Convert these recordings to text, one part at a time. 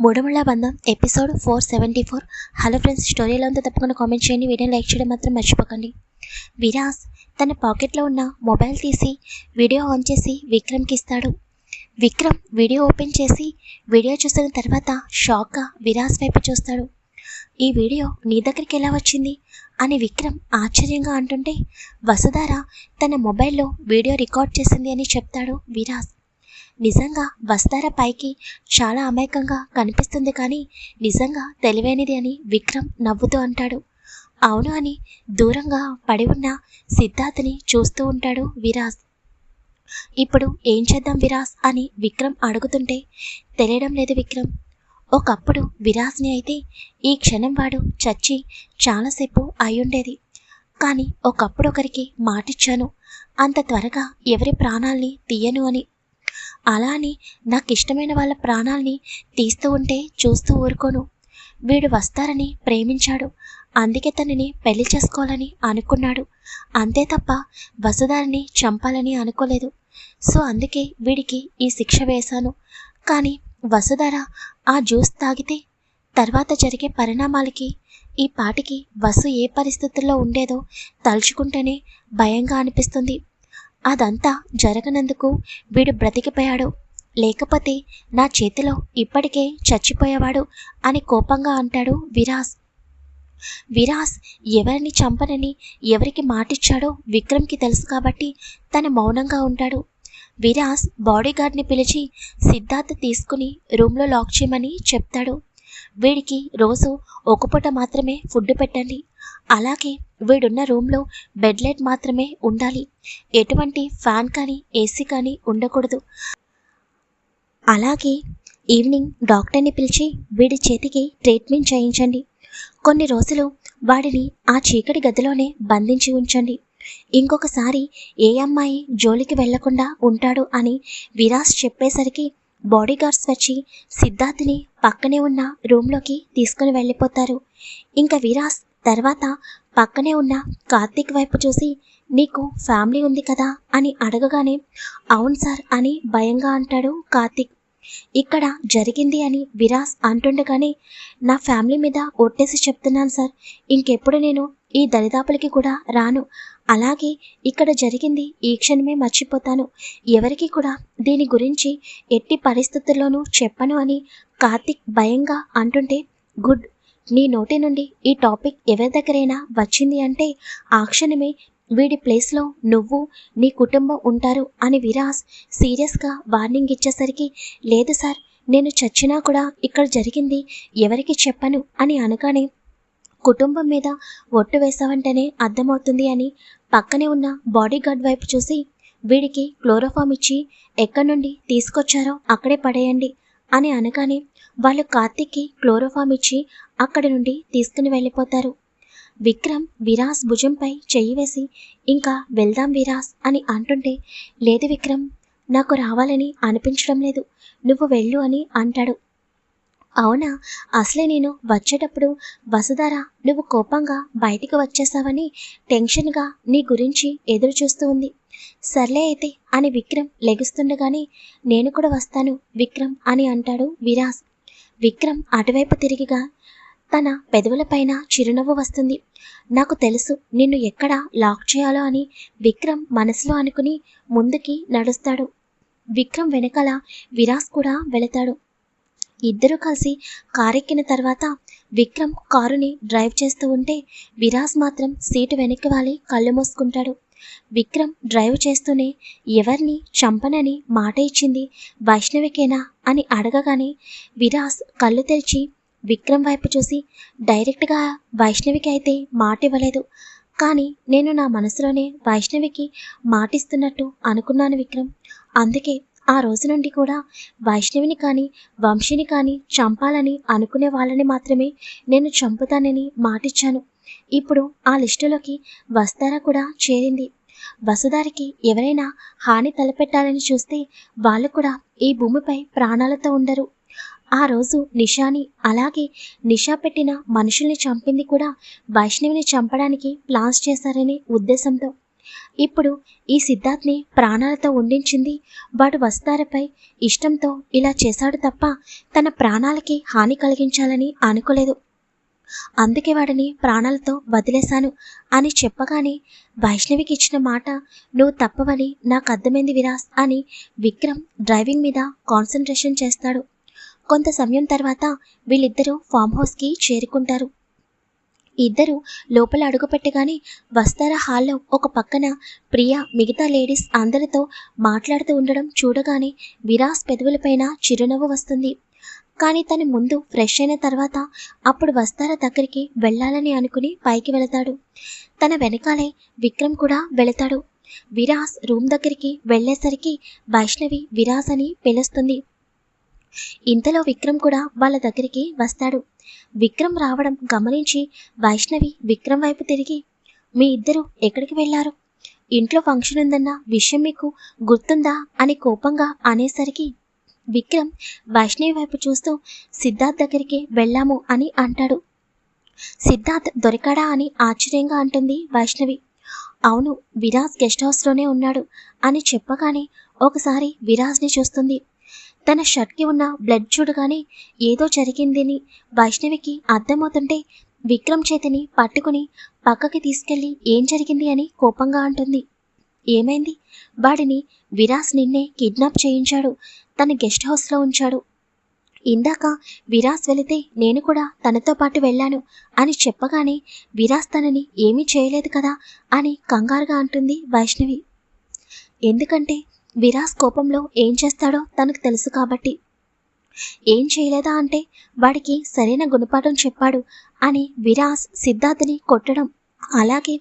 మూడముళ్ళ బంధం episode four seventy four. Hello friends స్టోరీలో అంతా తప్పకుండా కామెంట్ చేయండి. వీడియో లైక్ చేయడం మాత్రం మర్చిపోకండి. విరాస్ తన పాకెట్లో ఉన్న మొబైల్ తీసి వీడియో ఆన్ చేసి విక్రమ్కి ఇస్తాడు. విక్రమ్ వీడియో ఓపెన్ చేసి వీడియో చూసిన తర్వాత షాక్గా విరాస్ వైపు చూస్తాడు. ఈ వీడియో నీ దగ్గరికి ఎలా వచ్చింది? అని విక్రమ్ ఆశ్చర్యంగా అంటుంటే వసుధార తన మొబైల్లో వీడియో రికార్డ్ చేసింది అని చెప్తాడు విరాస్. నిజంగా వస్తారా పైకి? చాలా అమాయకంగా కనిపిస్తుంది కానీ నిజంగా తెలివైనది అని విక్రమ్ నవ్వుతూ అంటాడు. అవును అని దూరంగా పడి ఉన్న సిద్ధార్థని చూస్తూ ఉంటాడు విరాజ్. ఇప్పుడు ఏం చేద్దాం విరాస్ అని విక్రమ్ అడుగుతుంటే తెలియడం లేదు విక్రమ్. ఒకప్పుడు విరాజ్ని అయితే ఈ క్షణం వాడు చచ్చి చాలాసేపు అయ్యుండేది. కానీ ఒకప్పుడు ఒకరికి మాటిచ్చాను. అంత త్వరగా ఎవరి ప్రాణాల్ని తీయను అని అలా అని నాకు ఇష్టమైన వాళ్ళ ప్రాణాల్ని తీస్తూ ఉంటే చూస్తూ ఊరుకోను. వీడు వస్తారని ప్రేమించాడు. అందుకే తనని పెళ్ళి చేసుకోవాలని అనుకున్నాడు. అంతే తప్ప వసుధారిని చంపాలని అనుకోలేదు. సో అందుకే వీడికి ఈ శిక్ష వేశాను. కానీ వసుధార ఆ జ్యూస్ తాగితే తర్వాత జరిగే పరిణామాలకి ఈ పాటికి వసు ఏ పరిస్థితుల్లో ఉండేదో తలుచుకుంటేనే భయంగా అనిపిస్తుంది. అదంతా జరగనందుకు వీడు బ్రతికిపోయాడు. లేకపోతే నా చేతిలో ఇప్పటికే చచ్చిపోయేవాడు అని కోపంగా అంటాడు విరాస్. విరాస్ ఎవరిని చంపనని ఎవరికి మాటిచ్చాడో విక్రమ్కి తెలుసు కాబట్టి తను మౌనంగా ఉంటాడు. విరాస్ బాడీగార్డ్ని పిలిచి సిద్ధార్థ్ తీసుకుని రూమ్లో లాక్ చేయమని చెప్తాడు. వీడికి రోజు ఒక పూట మాత్రమే ఫుడ్ పెట్టండి. అలాగే వీడున్న రూమ్లో బెడ్ లైట్ మాత్రమే ఉండాలి. ఎటువంటి ఫ్యాన్ కానీ ఏసీ కానీ ఉండకూడదు. అలాగే ఈవినింగ్ డాక్టర్ని పిలిచి వీడి చేతికి ట్రీట్మెంట్ చేయించండి. కొన్ని రోజులు వాడిని ఆ చీకటి గదిలోనే బంధించి ఉంచండి. ఇంకొకసారి ఏ అమ్మాయి జోలికి వెళ్ళకుండా ఉంటాడు అని విరాస్ చెప్పేసరికి బాడీగార్డ్స్ వచ్చి సిద్ధార్థిని పక్కనే ఉన్న రూమ్లోకి తీసుకుని వెళ్ళిపోతారు. ఇంకా విరాస్ తర్వాత పక్కనే ఉన్న కార్తీక్ వైపు చూసి నీకు ఫ్యామిలీ ఉంది కదా? అని అడగగానే అవును సార్ అని భయంగా అంటాడు కార్తీక్. ఇక్కడ జరిగింది అని విరాస్ అంటుండగానే నా ఫ్యామిలీ మీద ఒట్టేసి చెప్తున్నాను సార్. ఇంకెప్పుడు నేను ఈ దరిదాపులకి కూడా రాను. అలాగే ఇక్కడ జరిగింది ఈ క్షణమే మర్చిపోతాను. ఎవరికి కూడా దీని గురించి ఎట్టి పరిస్థితుల్లోనూ చెప్పను అని కార్తిక్ భయంగా అంటుంటే గుడ్ నీ నోటి నుండి ఈ టాపిక్ ఎవరి దగ్గరైనా వచ్చింది అంటే ఆ క్షణమే వీడి ప్లేస్లో నువ్వు నీ కుటుంబం ఉంటారు అని విరాస్ సీరియస్గా వార్నింగ్ ఇచ్చేసరికి లేదు సార్ నేను చచ్చినా కూడా ఇక్కడ జరిగింది ఎవరికి చెప్పను అని అనగానే కుటుంబం మీద ఒట్టు వేసావంటేనే అర్థమవుతుంది అని పక్కనే ఉన్న బాడీగార్డ్ వైపు చూసి వీడికి క్లోరోఫామ్ ఇచ్చి ఎక్కడి నుండి తీసుకొచ్చారో అక్కడే పడేయండి అని అనగానే వాళ్ళు కార్తిక్కి క్లోరోఫామ్ ఇచ్చి అక్కడి నుండి తీసుకుని వెళ్ళిపోతారు. విక్రమ్ విరాస్ భుజంపై చెయ్యి వేసి ఇంకా వెళ్దాం విరాస్ అని అంటుంటే లేదు విక్రమ్ నాకు రావాలని అనిపించడం లేదు నువ్వు వెళ్ళు అని అంటాడు. అవునా అసలే నేను వచ్చేటప్పుడు వసుధార నువ్వు కోపంగా బయటికి వచ్చేసావని టెన్షన్గా నీ గురించి ఎదురు చూస్తూ ఉంది. సర్లే అయితే అని విక్రమ్ లెగుస్తుండగానే నేను కూడా వస్తాను విక్రమ్ అని అంటాడు విరాస్. విక్రమ్ అటువైపు తిరిగిగా తన పెదవులపైన చిరునవ్వు వస్తుంది. నాకు తెలుసు నిన్ను ఎక్కడ లాక్ చేయాలో అని విక్రమ్ మనసులో అనుకుని ముందుకి నడుస్తాడు. విక్రమ్ వెనకాల విరాస్ కూడా వెళతాడు. ఇద్దరూ కలిసి కారెక్కిన తర్వాత విక్రమ్ కారుని డ్రైవ్ చేస్తూ ఉంటే విరాస్ మాత్రం సీటు వెనక్కి వాలి కళ్ళు మూసుకుంటాడు. విక్రమ్ డ్రైవ్ చేస్తూనే ఎవరిని చంపనని మాట ఇచ్చింది వైష్ణవికేనా అని అడగగానే విరాస్ కళ్ళు తెరిచి విక్రమ్ వైపు చూసి డైరెక్ట్గా వైష్ణవికి అయితే మాట ఇవ్వలేదు. కానీ నేను నా మనసులోనే వైష్ణవికి మాటిస్తున్నట్టు అనుకున్నాను విక్రమ్. అందుకే ఆ రోజు నుండి కూడా వైష్ణవిని కానీ వంశిని కానీ చంపాలని అనుకునే వాళ్ళని మాత్రమే నేను చంపుతానని మాటిచ్చాను. ఇప్పుడు ఆ లిస్టులోకి వస్తార కూడా చేరింది. వసుధారికి ఎవరైనా హాని తలపెట్టాలని చూస్తే వాళ్ళు కూడా ఈ భూమిపై ప్రాణాలతో ఉండరు. ఆ రోజు నిషాని అలాగే నిషా పెట్టిన మనుషుల్ని చంపింది కూడా వైష్ణవిని చంపడానికి ప్లాన్స్ చేశారనే ఉద్దేశంతో. ఇప్పుడు ఈ సిద్ధార్థ్ని ప్రాణాలతో ఉండించింది వాడు వస్తారపై ఇష్టంతో ఇలా చేశాడు తప్ప తన ప్రాణాలకి హాని కలిగించాలని అనుకోలేదు. అందుకే వాడిని ప్రాణాలతో వదిలేశాను అని చెప్పగానే వైష్ణవికి ఇచ్చిన మాట నువ్వు తప్పవని నాకు అర్థమైంది విరాస్ అని విక్రమ్ డ్రైవింగ్ మీద కాన్సన్ట్రేషన్ చేస్తాడు. కొంత సమయం తర్వాత వీళ్ళిద్దరూ ఫామ్ హౌస్కి చేరుకుంటారు. ఇద్దరు లోపల అడుగుపెట్టగానే వస్తార హాల్లో ఒక పక్కన ప్రియా మిగతా లేడీస్ అందరితో మాట్లాడుతూ ఉండడం చూడగానే విరాస్ పెదవులపైన చిరునవ్వు వస్తుంది. కానీ తను ముందు ఫ్రెష్ అయిన తర్వాత అప్పుడు వస్తార దగ్గరికి వెళ్ళాలని అనుకుని పైకి వెళతాడు. తన వెనకాలే విక్రమ్ కూడా వెళతాడు. విరాస్ రూమ్ దగ్గరికి వెళ్ళేసరికి వైష్ణవి విరాస్ అని పిలుస్తుంది. ఇంతలో విక్రమ్ కూడా వాళ్ళ దగ్గరికి వస్తాడు. విక్రమ్ రావడం గమనించి వైష్ణవి విక్రమ్ వైపు తిరిగి మీ ఇద్దరు ఎక్కడికి వెళ్ళారు? ఇంట్లో ఫంక్షన్ ఉందన్న విషయం మీకు గుర్తుందా? అని కోపంగా అనేసరికి విక్రమ్ వైష్ణవి వైపు చూస్తూ సిద్ధార్థ్ దగ్గరికి వెళ్ళాము అని అంటాడు. సిద్ధార్థ్ దొరికాడా అని ఆశ్చర్యంగా అంటుంది వైష్ణవి. అవును విరాజ్ గెస్ట్ హౌస్లోనే ఉన్నాడు అని చెప్పగానే ఒకసారి విరాజ్ని చూస్తుంది. తన షర్ట్కి ఉన్న బ్లడ్ చూడగానే ఏదో జరిగిందని వైష్ణవికి అర్థమవుతుంటే విక్రమ్ చేతిని పట్టుకుని పక్కకి తీసుకెళ్ళి ఏం జరిగింది అని కోపంగా అంటుంది. ఏమైంది? వాడిని విరాస్ నిన్నే కిడ్నాప్ చేయించాడు. తన గెస్ట్ హౌస్లో ఉంచాడు. ఇందాక విరాస్ వెళితే నేను కూడా తనతో పాటు వెళ్ళాను అని చెప్పగానే విరాస్ తనని ఏమీ చేయలేదు కదా అని కంగారుగా అంటుంది వైష్ణవి. ఎందుకంటే విరాస్ కోపంలో ఏం చేస్తాడో తనకు తెలుసు కాబట్టి. ఏం చేయలేదా అంటే వాడికి సరైన గుణపాఠం చెప్పాడు అని విరాస్ సిద్ధార్థని కొట్టడం. అలాగే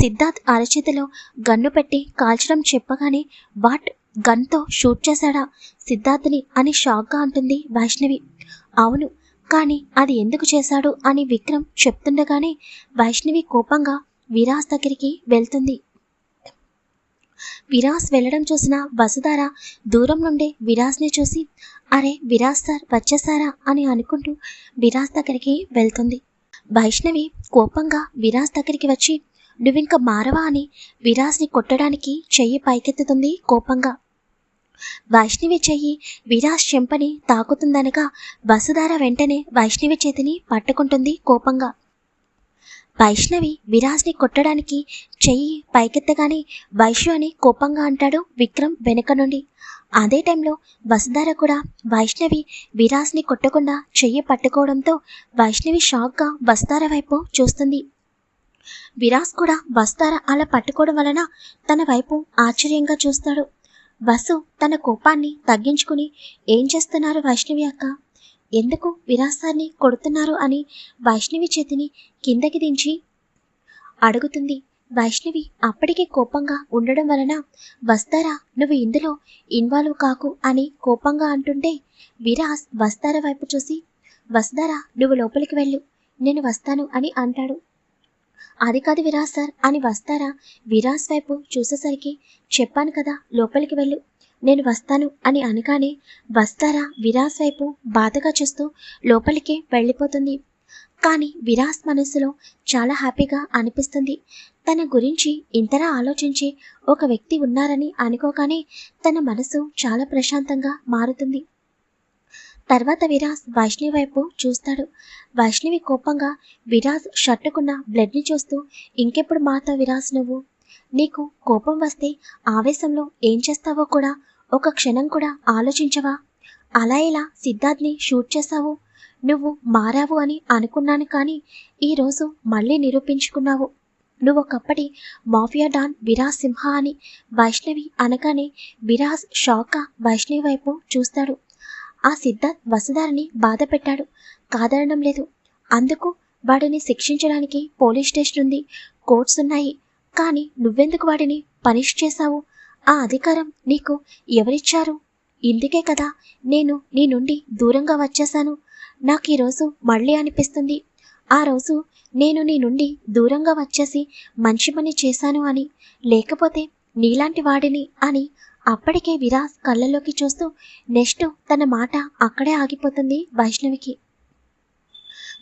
సిద్ధార్థ్ అరచేతిలో గన్ను పెట్టి కాల్చడం చెప్పగానే వాట్? గన్తో షూట్ చేశాడా? సిద్ధార్థ్ని అని షాక్గా అంటుంది వైష్ణవి. అవును కానీ అది ఎందుకు చేశాడు అని విక్రమ్ చెప్తుండగానే వైష్ణవి కోపంగా విరాస్ దగ్గరికి వెళ్తుంది. విరాస్ వెళ్ళడం చూసిన వసుధార దూరం నుండే విరాస్ని చూసి అరే విరాస్ సార్ వచ్చేసారా అని అనుకుంటూ విరాస్ దగ్గరికి వెళ్తుంది. వైష్ణవి కోపంగా విరాజ్ దగ్గరికి వచ్చి నువ్వింక మారవా అని విరాజ్ని కొట్టడానికి చెయ్యి పైకెత్తుతుంది కోపంగా. వైష్ణవి చెయ్యి విరాజ్ చెంపని తాకుతుందనగా వసుధార వెంటనే వైష్ణవి చేతిని పట్టుకుంటుంది కోపంగా. వైష్ణవి విరాజ్ని కొట్టడానికి చెయ్యి పైకెత్తగానే వైష్ణవి అని కోపంగా అంటాడు విక్రమ్ వెనక నుండి. అదే టైంలో వసుధార కూడా వైష్ణవి విరాజ్ని కొట్టకుండా చెయ్యి పట్టుకోవడంతో వైష్ణవి షాక్గా వస్తార వైపు చూస్తుంది. విరాస్ కూడా వస్తార అలా పట్టుకోవడం వలన తన వైపు ఆశ్చర్యంగా చూస్తాడు. వసు తన కోపాన్ని తగ్గించుకుని ఏం చేస్తున్నారు వైష్ణవి అక్క? ఎందుకు విరాసాన్ని కొడుతున్నారు? అని వైష్ణవి చేతిని కిందకి దించి అడుగుతుంది. వైష్ణవి అప్పటికే కోపంగా ఉండడం వలన వస్తారా నువ్వు ఇందులో ఇన్వాల్వ్ కాకు అని కోపంగా అంటుంటే విరాస్ వస్తార వైపు చూసి వస్తారా నువ్వు లోపలికి వెళ్ళు నేను వస్తాను అని అంటాడు. అది కాదు విరాస్ సార్ అని వస్తారా విరాస్ వైపు చూసేసరికి చెప్పాను కదా లోపలికి వెళ్ళు నేను వస్తాను అని అనగానే వస్తారా విరాస్ వైపు బాధగా చూస్తూ లోపలికి వెళ్ళిపోతుంది. కానీ విరాస్ మనసులో చాలా హ్యాపీగా అనిపిస్తుంది. తన గురించి ఇంతలా ఆలోచించి ఒక వ్యక్తి ఉన్నారని అనుకోగానే తన మనసు చాలా ప్రశాంతంగా మారుతుంది. తర్వాత విరాజ్ వైష్ణవి వైపు చూస్తాడు. వైష్ణవి కోపంగా విరాజ్ షర్టుకున్న బ్లడ్ని చూస్తూ ఇంకెప్పుడు మాతో విరాస్ నువ్వు? నీకు కోపం వస్తే ఆవేశంలో ఏం చేస్తావో కూడా ఒక క్షణం కూడా ఆలోచించవా? అలా ఇలా సిద్ధార్థ్ని షూట్ చేస్తావు? నువ్వు మారావు అని అనుకున్నాను కానీ ఈరోజు మళ్ళీ నిరూపించుకున్నావు. నువ్వు ఒకప్పటి మాఫియా డాన్ విరాజ్ సింహ అని వైష్ణవి అనగానే విరాజ్ షాక వైష్ణవి వైపు చూస్తాడు. ఆ సిద్ధార్థ్ వసుధారిని బాధ పెట్టాడు. కాదనడం లేదు. అందుకు వాడిని శిక్షించడానికి పోలీస్ స్టేషన్ ఉంది. కోర్ట్స్ ఉన్నాయి. కానీ నువ్వెందుకు వాడిని పనిష్ చేశావు? ఆ అధికారం నీకు ఎవరిచ్చారు? ఇందుకే కదా నేను నీ నుండి దూరంగా వచ్చేశాను. నాకు ఈరోజు మళ్ళీ అనిపిస్తుంది. ఆ రోజు నేను నీ నుండి దూరంగా వచ్చేసి మంచి పని చేశాను అని లేకపోతే నీలాంటి వాడిని అని అప్పటికే విరాస్ కళ్ళలోకి చూస్తూ నెక్స్ట్ తన మాట అక్కడే ఆగిపోతుంది వైష్ణవికి.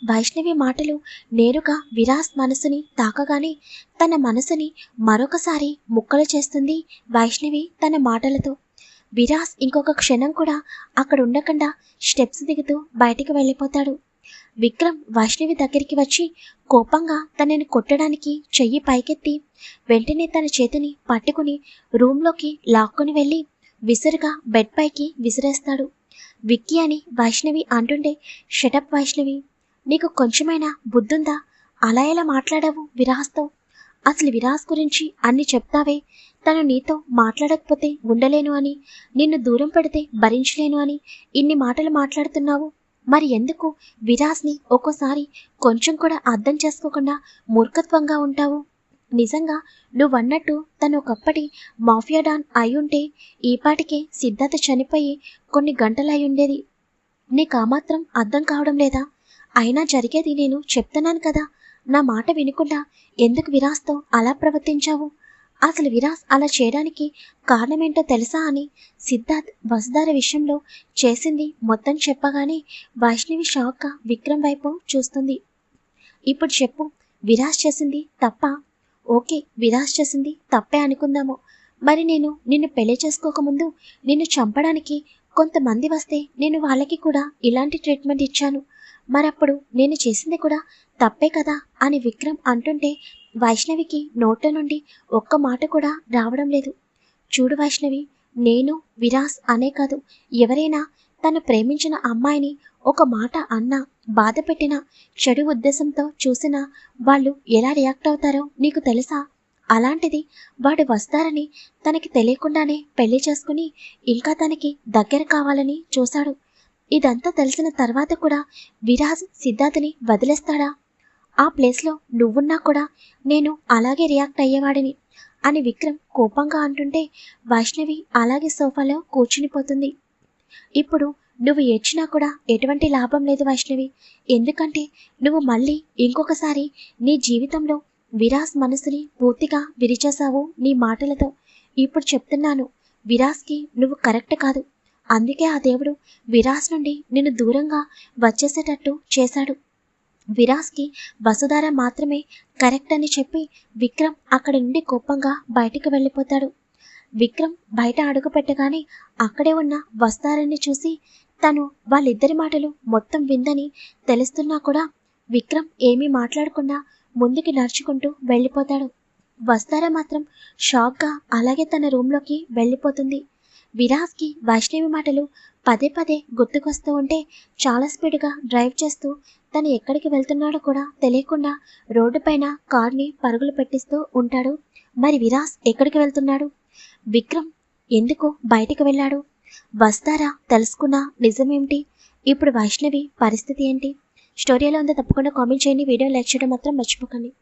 వైష్ణవి మాటలు నేరుగా విరాస్ మనసుని తాకగానే తన మనసుని మరొకసారి ముక్కలు చేస్తుంది వైష్ణవి తన మాటలతో. విరాస్ ఇంకొక క్షణం కూడా అక్కడ ఉండకుండా స్టెప్స్ దిగుతూ బయటికి వెళ్ళిపోతాడు. విక్రమ్ వైష్ణవి దగ్గరికి వచ్చి కోపంగా తనని కొట్టడానికి చెయ్యి పైకెత్తి వెంటనే తన చేతిని పట్టుకుని రూమ్లోకి లాక్కొని వెళ్ళి విసురుగా బెడ్ పైకి విసిరేస్తాడు. విక్కీ అని వైష్ణవి అంటుండే షటప్ వైష్ణవి. నీకు కొంచెమైనా బుద్ధుందా? అలా ఎలా మాట్లాడావు విరాస్తో? అసలు విరాస్ గురించి అన్ని చెప్తావే. తను నీతో మాట్లాడకపోతే ఉండలేను అని నిన్ను దూరం పెడితే భరించలేను అని ఇన్ని మాటలు మాట్లాడుతున్నావు. మరి ఎందుకు విరాస్ని ఒక్కోసారి కొంచెం కూడా అర్థం చేసుకోకుండా మూర్ఖత్వంగా ఉంటావు? నిజంగా నువ్వన్నట్టు తను ఒకప్పటి మాఫియా డాన్ అయి ఉంటే ఈపాటికే సిద్ధార్థ చనిపోయి కొన్ని గంటలు అయి ఉండేది. నీకు మాత్రం అర్థం కావడం లేదా? అయినా జరిగేది నేను చెప్తున్నాను కదా. నా మాట వినకుండా ఎందుకు విరాస్తో అలా ప్రవర్తించావు? అసలు విరాస్ అలా చేయడానికి కారణమేంటో తెలుసా అని సిద్ధార్థ్ వసుధార విషయంలో చేసింది మొత్తం చెప్పగానే వైష్ణవి షాక్గా విక్రమ్ వైపు చూస్తుంది. ఇప్పుడు చెప్పు విరాస్ చేసింది తప్ప? ఓకే విరాస్ చేసింది తప్పే అనుకుందాము. మరి నేను నిన్ను పెళ్ళి చేసుకోకముందు నిన్ను చంపడానికి కొంతమంది వస్తే నేను వాళ్ళకి కూడా ఇలాంటి ట్రీట్మెంట్ ఇచ్చాను. మరప్పుడు నేను చేసింది కూడా తప్పే కదా అని విక్రమ్ అంటుంటే వైష్ణవికి నోట్ల నుండి ఒక్క మాట కూడా రావడం లేదు. చూడు వైష్ణవి నేను విరాస్ అనే కాదు. ఎవరైనా తను ప్రేమించిన అమ్మాయిని ఒక మాట అన్నా బాధ పెట్టినా చెడు ఉద్దేశంతో చూసినా వాళ్ళు ఎలా రియాక్ట్ అవుతారో నీకు తెలుసా? అలాంటిది వాడు వస్తారని తనకి తెలియకుండానే పెళ్ళి చేసుకుని ఇంకా తనకి దగ్గర కావాలని చూశాడు. ఇదంతా తెలిసిన తర్వాత కూడా విరాజ్ సిద్ధార్థని వదిలేస్తాడా? ఆ ప్లేస్లో నువ్వున్నా కూడా నేను అలాగే రియాక్ట్ అయ్యేవాడిని అని విక్రమ్ కోపంగా అంటుంటే వైష్ణవి అలాగే సోఫాలో కూర్చునిపోతుంది. ఇప్పుడు నువ్వు ఏడ్చినా కూడా ఎటువంటి లాభం లేదు వైష్ణవి. ఎందుకంటే నువ్వు మళ్ళీ ఇంకొకసారి నీ జీవితంలో విరాస్ మనసుని పూర్తిగా విరిచేశావు నీ మాటలతో. ఇప్పుడు చెప్తున్నాను విరాస్కి నువ్వు కరెక్ట్ కాదు. అందుకే ఆ దేవుడు విరాస్ నుండి నిన్ను దూరంగా వచ్చేసేటట్టు చేశాడు. విరాస్కి వసుధార మాత్రమే కరెక్ట్ అని చెప్పి విక్రమ్ అక్కడి నుండి కోపంగా బయటికి వెళ్ళిపోతాడు. విక్రమ్ బయట అడుగు పెట్టగానే అక్కడే ఉన్న వస్తారని చూసి తను వాళ్ళిద్దరి మాటలు మొత్తం విందని తెలుస్తున్నా కూడా విక్రమ్ ఏమీ మాట్లాడకుండా ముందుకి నడుచుకుంటూ వెళ్ళిపోతాడు. వస్తారా మాత్రం షాక్గా అలాగే తన రూమ్లోకి వెళ్ళిపోతుంది. విరాజ్కి వైష్ణవి మాటలు పదే పదే గుర్తుకొస్తూ ఉంటే చాలా స్పీడ్గా డ్రైవ్ చేస్తూ తను ఎక్కడికి వెళ్తున్నాడో కూడా తెలియకుండా రోడ్డు పైన కార్ని పరుగులు పెట్టిస్తూ ఉంటాడు. మరి విరాజ్ ఎక్కడికి వెళ్తున్నాడు? విక్రమ్ ఎందుకు బయటికి వెళ్ళాడు? వస్తారా తెలుసుకున్న నిజమేమిటి? ఇప్పుడు వైష్ణవి పరిస్థితి ఏంటి? స్టోరీలో ఉందో తప్పకుండా కామెంట్ చేయండి. వీడియో లైక్ చేయడం మాత్రం మర్చిపోకండి.